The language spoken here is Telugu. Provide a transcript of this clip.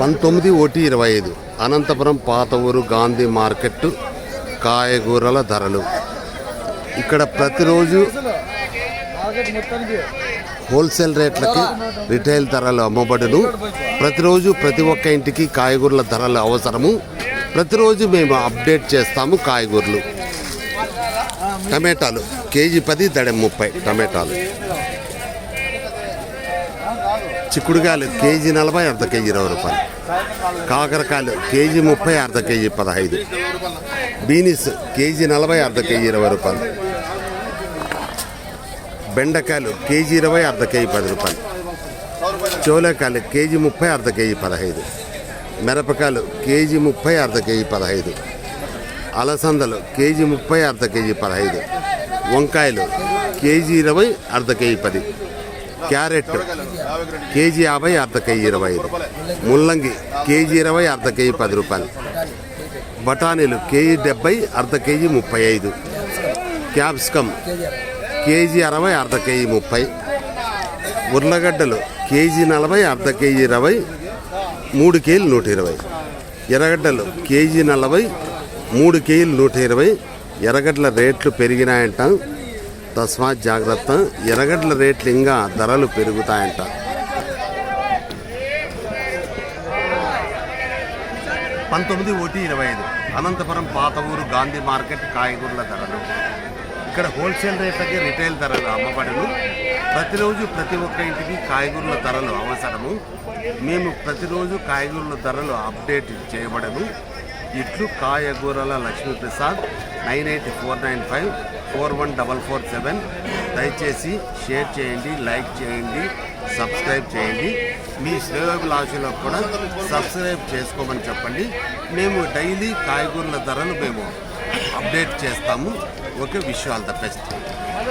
పంతొమ్మిది ఒకటి ఇరవై ఐదు. అనంతపురం పాత ఊరు గాంధీ మార్కెట్ కాయగూరల ధరలు. ఇక్కడ ప్రతిరోజు హోల్సేల్ రేట్లకి రిటైల్ ధరలు అమ్మబడును. ప్రతిరోజు ప్రతి ఒక్క ఇంటికి కాయగూరల ధరలు అవసరము. ప్రతిరోజు మేము అప్డేట్ చేస్తాము కాయగూరలు. టమాటాలు కేజీ పది దడ ముప్పై టమాటాలు. చిక్కుడుకాయలు కేజీ నలభై అర్ధ కేజీ ఇరవై రూపాయలు. కాకరకాయలు కేజీ ముప్పై అర్ధ కేజీ పదహైదు. బీనీస్ కేజీ నలభై అర్ధ కేజీ ఇరవై రూపాయలు. బెండకాయలు కేజీ ఇరవై అర్ధ కేజీ పది రూపాయలు. చోలేకాయలు కేజీ ముప్పై అర్ధ కేజీ పదహైదు. మిరపకాయలు కేజీ ముప్పై అర్ధ కేజీ పదహైదు. అలసందలు కేజీ ముప్పై అర్ధ కేజీ పదహైదు. వంకాయలు కేజీ ఇరవై అర్ధ కేజీ పది. క్యారెట్ కేజీ యాభై అర్ధ కేజీ ఇరవై ఐదు. ముల్లంగి కేజీ ఇరవై అర్ధ కేజీ పది రూపాయలు. బఠానీలు కేజీ డెబ్బై అర్ధ కేజీ ముప్పై ఐదు. క్యాప్సికమ్ కేజీ అరవై అర్ధ కేజీ ముప్పై. ఉర్లగడ్డలు కేజీ నలభై అర్ధ కేజీ ఇరవై. మూడు కేజీలు నూట ఇరవై. ఎర్రగడ్డలు కేజీ నలభై మూడు కేజీలు నూట ఇరవై. ఎర్రగడ్డల రేట్లు పెరిగినాయంట. తస్మాత్ జాగ్రత్త. ఎర్రగడ్డల రేట్లు ఇంకా ధరలు పెరుగుతాయంట. పంతొమ్మిది ఒకటి ఇరవై ఐదు. అనంతపురం పాత ఊరు గాంధీ మార్కెట్ కాయగూరల ధరలు. ఇక్కడ హోల్సేల్ రేట్లకి రిటైల్ ధరలు అమ్మబడును. ప్రతిరోజు ప్రతి ఒక్క ఇంటికి కాయగూరల ధరలు అవసరము. మేము ప్రతిరోజు కాయగూరల ధరలు అప్డేట్ చేయబడను. ఇట్లు కాయగూరల Lakshmiprasad nine eight four nine five four one double four seven దయచేసి షేర్ చేయండి లైక్ చేయండి సబ్స్క్రైబ్ చేయండి. మీ శ్రేయోభిలాషులకు కూడా సబ్స్క్రైబ్ చేసుకోమని చెప్పండి. మేము డైలీ కాయగూరల ధరలు మేము అప్డేట్ చేస్తాము. Okay wish all the best.